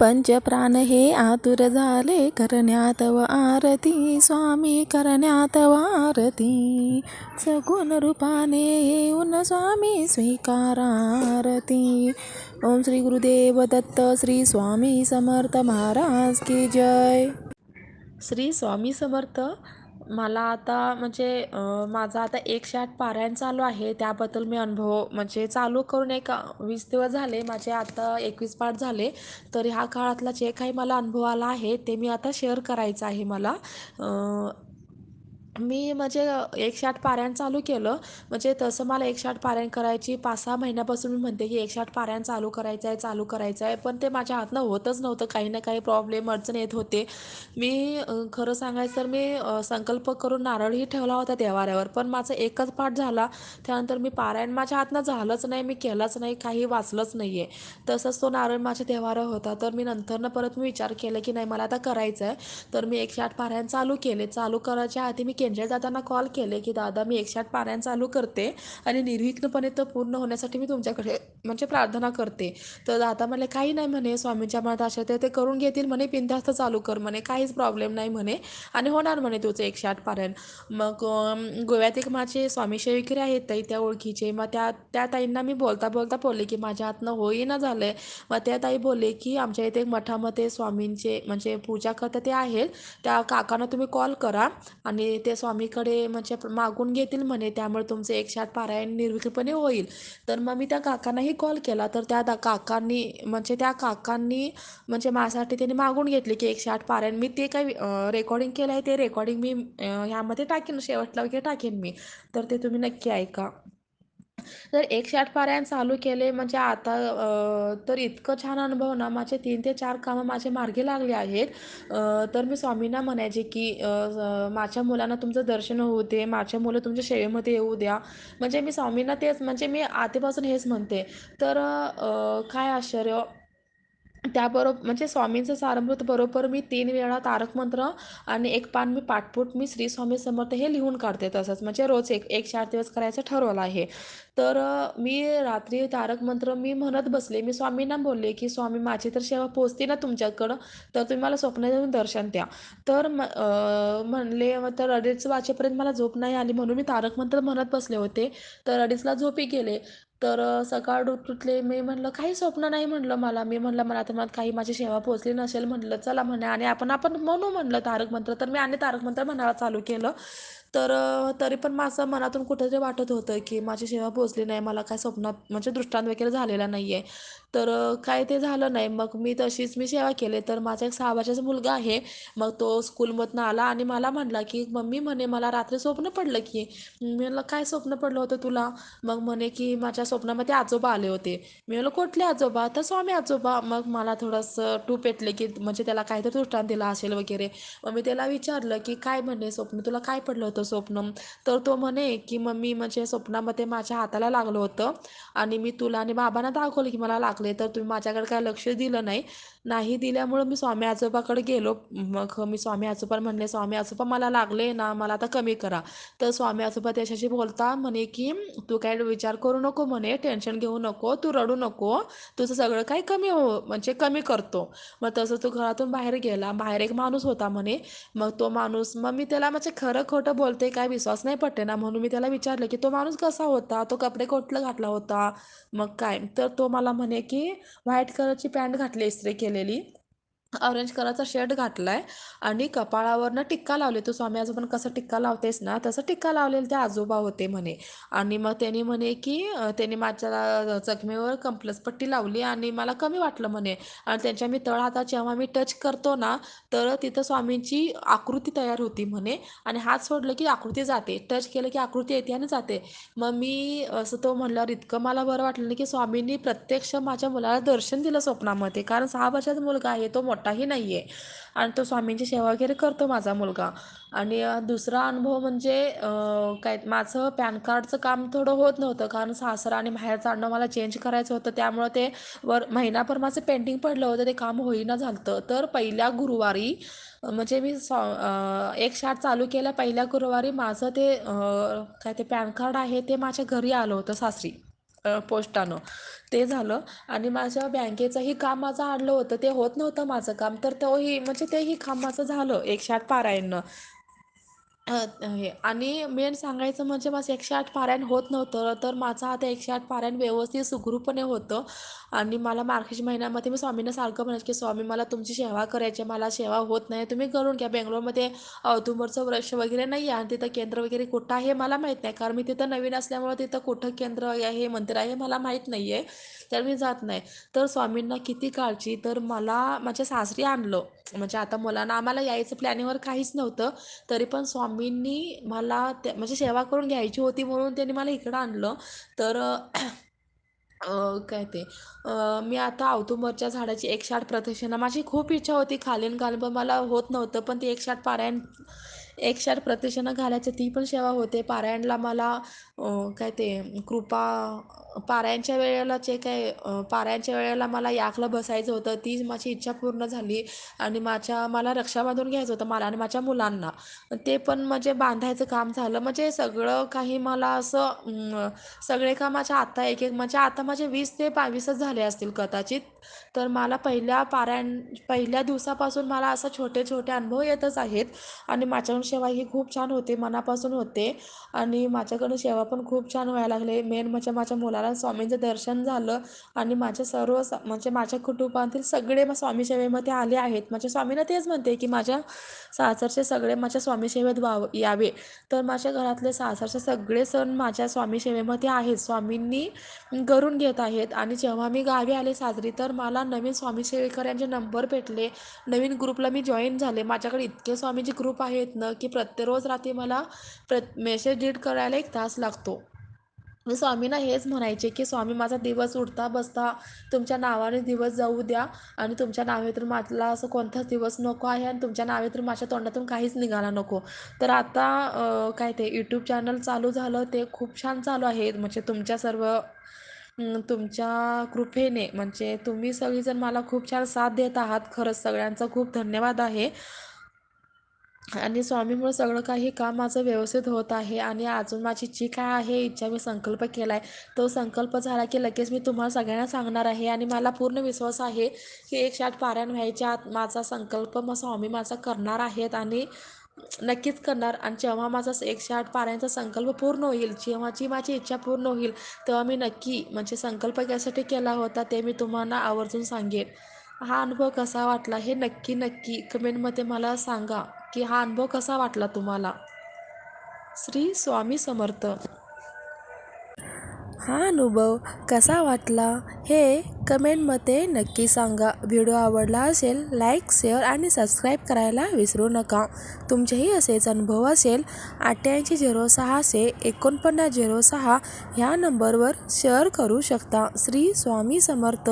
पंचप्राण हे आतुर झाले करण्यात व आरती. स्वामी करण्यात व आरती. सगुण रूपाने येऊन स्वामी स्वीकारारती. ओम श्री गुरुदेव दत्त श्री स्वामी समर्थ महाराज की जय. श्री स्वामी समर्थ मला आता म्हणजे माझा आता एकशे आठ पारायण चालू आहे. त्याबद्दल मी अनुभव म्हणजे चालू करून एक वीस दिवस झाले. माझे आता एकवीस पाठ झाले. तर ह्या काळातला जे काही मला अनुभव आला आहे ते मी आता शेअर करायचं आहे मला. मी म्हणजे एकशे आठ पारायण चालू केलं. म्हणजे तसं मला एकशे आठ पारायण करायची पाच सहा महिन्यापासून मी म्हणते की एकशे आठ पारायण चालू करायचं आहे चालू करायचं आहे पण ते माझ्या हातनं होतच नव्हतं. काही ना काही प्रॉब्लेम अडचण येत होते. मी खरं सांगायचं तर मी संकल्प करून नारळही ठेवला होता देवाऱ्यावर. पण माझं एकच पाठ झाला. त्यानंतर मी पारायण माझ्या हातनं झालंच नाही. मी केलंच नाही. काही वाचलंच नाही आहे तसंच तो नारळ माझ्या देवाऱ्यावर होता. तर मी नंतरनं परत मी विचार केला की नाही मला आता करायचं आहे तर मी एकशे आठ पारायण चालू केले. चालू करायच्या आधी मी केंद्रीय दादांना कॉल केले की दादा मी एकशे आठ पारायण चालू करते आणि निर्विघ्नपणे तर पूर्ण होण्यासाठी मी तुमच्याकडे म्हणजे प्रार्थना करते. तर दादा म्हणले काही नाही म्हणे स्वामींच्या मनात आशा ते ते करून घेतील म्हणे बिनधास्त चालू कर म्हणे काहीच प्रॉब्लेम नाही म्हणे आणि होणार म्हणे तुझं एकशे आठ पारायण मग गोव्यात एक माझे स्वामी सेविकरी आहेत ताई त्या ओळखीचे. मग त्या त्या ताईंना मी बोलता बोलता बोलले की माझ्या हातनं होईना झालंय. मग त्या ताई बोलले की आमच्या इथे एक मठामध्ये स्वामींचे म्हणजे पूजा करता ते आहेत. त्या काकांना तुम्ही कॉल करा आणि ते स्वामीकडे म्हणजे मागून घेतील म्हणे त्यामुळे तुमचं एकशे आठ पारायण निर्विघ्नपणे होईल. तर मग मी त्या काकांनाही कॉल केला. तर त्या दा- काकांनी म्हणजे त्या काकांनी म्हणजे माझ्यासाठी त्यांनी मागून घेतले की एकशे आठ पारायण. मी ते काही रेकॉर्डिंग केलं आहे ते रेकॉर्डिंग मी ह्यामध्ये टाकेन शेवटला वगैरे टाकेन मी. तर ते तुम्ही नक्की ऐका. तर एकशे आठ पारायण चालू केले म्हणजे आता तर इतकं छान अनुभव ना माझे तीन ते चार कामं माझे मार्गी लागले आहेत. तर मी स्वामींना म्हणायचे की माझ्या मुलांना तुमचं दर्शन होऊ दे माझ्या मुलं तुमच्या सेवेमध्ये येऊ द्या. म्हणजे मी स्वामींना तेच म्हणजे मी आधीपासून हेच म्हणते. तर काय आश्चर्य त्याबरोबर म्हणजे स्वामींचं सारामृत बरोबर मी तीन वेळा तारक मंत्र आणि एक पान मी पाठपूट मी श्री स्वामी समर्थ हे लिहून काढते तसंच. म्हणजे रोज एक एक चार दिवस करायचं ठरवलं आहे. तर मी रात्री तारक मंत्र मी म्हणत बसले. मी स्वामींना बोलले की स्वामी माझी तर सेवा पोचते ना तुमच्याकडं तर तुम्ही मला स्वप्न देऊन दर्शन द्या. तर म म्हणले तर अडीच वाजेपर्यंत मला झोप नाही आली. म्हणून मी तारक मंत्र म्हणत बसले होते. तर अडीचला झोपी गेले. तर सकाळ उठले मी म्हणलं काही स्वप्न नाही म्हणलं मला. मी म्हणलं मला आता मनात काही माझी सेवा पोहोचली नसेल म्हणलं चला म्हणे आणि आपण आपण म्हणू म्हणलं तारक मंत्र. तर मी आणि तारक मंत्र म्हणायला चालू केलं. तर तरी पण माझं मनातून कुठेतरी वाटत होतं की माझी सेवा पोचली नाही. मला काय स्वप्नात म्हणजे दृष्टांत वगैरे झालेला नाही आहे तर काय ते झालं नाही. मग मी तशीच मी सेवा केली. तर माझा एक सहा वर्षाचा मुलगा आहे. मग तो स्कूलमधनं आला आणि मला म्हणला की मम्मी म्हणे मला रात्री स्वप्न पडलं की. मी म्हणलं काय स्वप्न पडलं होतं तुला? मग म्हणे की माझ्या स्वप्नामध्ये आजोबा आले होते. मी म्हणलं कुठले आजोबा? तर स्वामी आजोबा. मग मला थोडंसं टूप पेटले की म्हणजे त्याला काहीतरी दृष्टांत दिला असेल वगैरे. मग मी त्याला विचारलं की काय म्हणे स्वप्न? तुला काय पडलं होतं स्वप्न? तर तो म्हणे की मम्मी म्हणजे स्वप्नामध्ये माझ्या हाताला लागलं होतं आणि मी तुला आणि बाबांना दाखवलं की मला लागलं तर तुम्ही माझ्याकडे काय लक्ष दिलं नाही. नाही दिल्यामुळं मी स्वामी आजोबाकडे गेलो. मग मी स्वामी आजोबा म्हणले स्वामी आजोबा मला लागले ना मला आता कमी करा. तर स्वामी आजोबा त्याच्याशी बोलता म्हणे की तू काय विचार करू नको म्हणे टेन्शन घेऊ नको तू रडू नको तुझं सगळं काही कमी हो म्हणजे कमी करतो. मग तसं तो घरातून बाहेर गेला. बाहेर एक माणूस होता म्हणे. मग तो माणूस मग मी त्याला म्हणजे खरं खोटं बोलते काय विश्वास नाही पटे ना म्हणून मी त्याला विचारलं की तो माणूस कसा होता? तो कपडे कोटलं घातला होता? मग काय? तर तो मला म्हणे की व्हाईट कलरची पॅन्ट घातली इस्त्री केलेली. ऑरेंज कलरचा शर्ट घातलाय आणि कपाळावरनं टिक्का लावले. तू स्वामी आजोबा कसं टिक्का लावतेस ना तसं टिक्का लावलेलं ते आजोबा होते म्हणे. आणि मग त्यांनी म्हणे की त्यांनी माझ्या जखमेवर कम्प्लस पट्टी लावली आणि मला कमी वाटलं म्हणे. आणि त्यांच्या मी तळ हातात जेव्हा मी टच करतो ना तर तिथं स्वामींची आकृती तयार होती म्हणे. आणि हात सोडलं की आकृती जाते टच केलं की आकृती येते आणि जाते. मग मी असं तो म्हणल्यावर इतकं मला बरं वाटलं ना की स्वामींनी प्रत्यक्ष माझ्या मुलाला दर्शन दिलं स्वप्नामध्ये. कारण सहा वर्षाचा मुलगा आहे तो मोठाही नाही आहे आणि तो स्वामींची सेवा वगैरे करतो माझा मुलगा. आणि दुसरा अनुभव म्हणजे काय माझं पॅन कार्डचं काम थोडं होत नव्हतं. कारण सासरा आणि माहेरचं आणणं मला चेंज करायचं होतं. त्यामुळं ते वर महिनाभर माझं पेंटिंग पडलं होतं. ते काम होईना झालं तर पहिल्या गुरुवारी म्हणजे मी सॉ एक शाट चालू केला पहिल्या गुरुवारी माझं ते काय ते पॅन कार्ड आहे ते माझ्या घरी आलं होतं सासरी. पोस्टानं. ते झालं आणि माझ्या बँकेचंही काम माझं आणलं होतं. ते होत नव्हतं माझं काम. तर तोही म्हणजे तेही काम माझं झालं. एकशे आठ पारायणनं. हे आणि मेन सांगायचं म्हणजे माझं एकशे आठ पारायण होत नव्हतं तर माझं आता एकशे आठ पारायण व्यवस्थित सुखरूपपणे होतं. आणि मला मार्गशीर्ष महिन्यामध्ये मी स्वामींना सारखं म्हणायचं की स्वामी मला तुमची सेवा करायची आहे, मला सेवा होत नाही तुम्ही करून घ्या. बेंगलोरमध्ये अवधूंबरचं वृक्ष वगैरे नाही आहे आणि तिथं केंद्र वगैरे कुठं आहे हे मला माहीत नाही. कारण मी तिथं नवीन असल्यामुळं तिथं कुठं केंद्र आहे मंदिर आहे हे मला माहीत नाही आहे. तर मी जात नाही. तर स्वामींना किती काळजी तर मला माझ्या सासरी आणलं. म्हणजे आता मुलांना आम्हाला यायचं प्लॅनिंगवर काहीच नव्हतं. तरी पण स्वामी स्वामींनी मला ते म्हणजे सेवा करून घ्यायची होती म्हणून त्यांनी मला इकडं आणलं. तर काय ते मी आता औतुंबरच्या झाडाची एकशाट प्रदक्षिणा माझी खूप इच्छा होती खालीन घालून पण मला होत नव्हतं पण ती एकशे आठ पारायण एक शार प्रदक्षिणा घालायचं ती पण सेवा होते. पारायणला मला काय ते कृपा पारायणच्या वेळेला जे काय पारायणच्या वेळेला मला याकला बसायचं होतं ती माझी इच्छा पूर्ण झाली. आणि माझ्या मला रक्षा बांधून घ्यायचं होतं मला आणि माझ्या मुलांना. ते पण म्हणजे बांधायचं काम झालं. म्हणजे सगळं काही मला असं सगळे सगळे माझ्या आता एक एक म्हणजे आता माझे वीस ते बावीसच झाले असतील कदाचित. तर मला पहिल्या पारायण पहिल्या दिवसापासून मला असं छोटे छोटे अनुभव येतच आहेत. आणि माझ्याकडून सेवा ही खूप छान होते मनापासून होते. आणि माझ्याकडून सेवा पण खूप छान व्हायला लागले. मेन म्हणजे माझ्या मुलाला स्वामींचं दर्शन झालं आणि माझ्या सर्व स- म्हणजे माझ्या कुटुंबातील सगळे स्वामी सेवेमध्ये आले आहेत. माझ्या स्वामींना तेच म्हणते की माझ्या सासरचे सगळे माझ्या स्वामी सेवेत व्हाव यावे. तर माझ्या घरातले सासरचे सगळे सण माझ्या स्वामी सेवेमध्ये आहेत. स्वामींनी करून घेत आहेत. आणि जेव्हा मी गावी आले साजरी तर मला नवीन स्वामी सेवेकरांचे नंबर भेटले. नवीन ग्रुपला मी जॉईन झाले. माझ्याकडे इतके स्वामीचे ग्रुप आहेत ना की प्रत्येक रोज रात्री मला प्र मेसेज रीड करायला एक तास लागतो. स्वामींना हेच म्हणायचे की स्वामी माझा दिवस उठता बसता तुमच्या नावाने दिवस जाऊ द्या आणि तुमच्या नावेतून मला असं कोणताच दिवस नको आहे आणि तुमच्या नावेतून माझ्या तोंडातून काहीच निघाला नको. तर आता काय ते यूट्यूब चॅनल चालू झालं ते खूप छान चालू आहे. म्हणजे तुमच्या सर्व तुमच्या कृपेने म्हणजे तुम्ही सगळीजण मला खूप छान साथ देत आहात. खरंच सगळ्यांचा खूप धन्यवाद आहे. आणि स्वामीमुळे सगळं काही काम माझं व्यवस्थित होत आहे आणि अजून माझी जी काय आहे इच्छा मी संकल्प केला आहे तो संकल्प झाला की लगेच मी तुम्हाला सगळ्यांना सांगणार आहे. आणि मला पूर्ण विश्वास आहे की एकशे आठ पारायण व्हायच्या आत माझा संकल्प मग स्वामी माझा करणार आहेत आणि नक्कीच करणार. आणि जेव्हा माझा एकशे आठ पारायणचा संकल्प पूर्ण होईल जेव्हा जी माझी इच्छा पूर्ण होईल तेव्हा मी नक्की म्हणजे संकल्प यासाठी केला होता ते मी तुम्हाला आवर्जून सांगेन. हा अनुभव कसा वाटला हे नक्की नक्की कमेंटमध्ये मला सांगा. की हा अनुभव कसा वाटला तुम्हाला? श्री स्वामी समर्थ. हा अनुभव कसा वाटला हे कमेंटमध्ये नक्की सांगा. व्हिडिओ आवडला असेल लाईक शेअर आणि सबस्क्राईब करायला विसरू नका. तुमचेही असेच अनुभव असेल अठ्ठ्याऐंशी झिरो सहाशे एकोणपन्नास झिरो सहा ह्या नंबरवर शेअर करू शकता. श्री स्वामी समर्थ.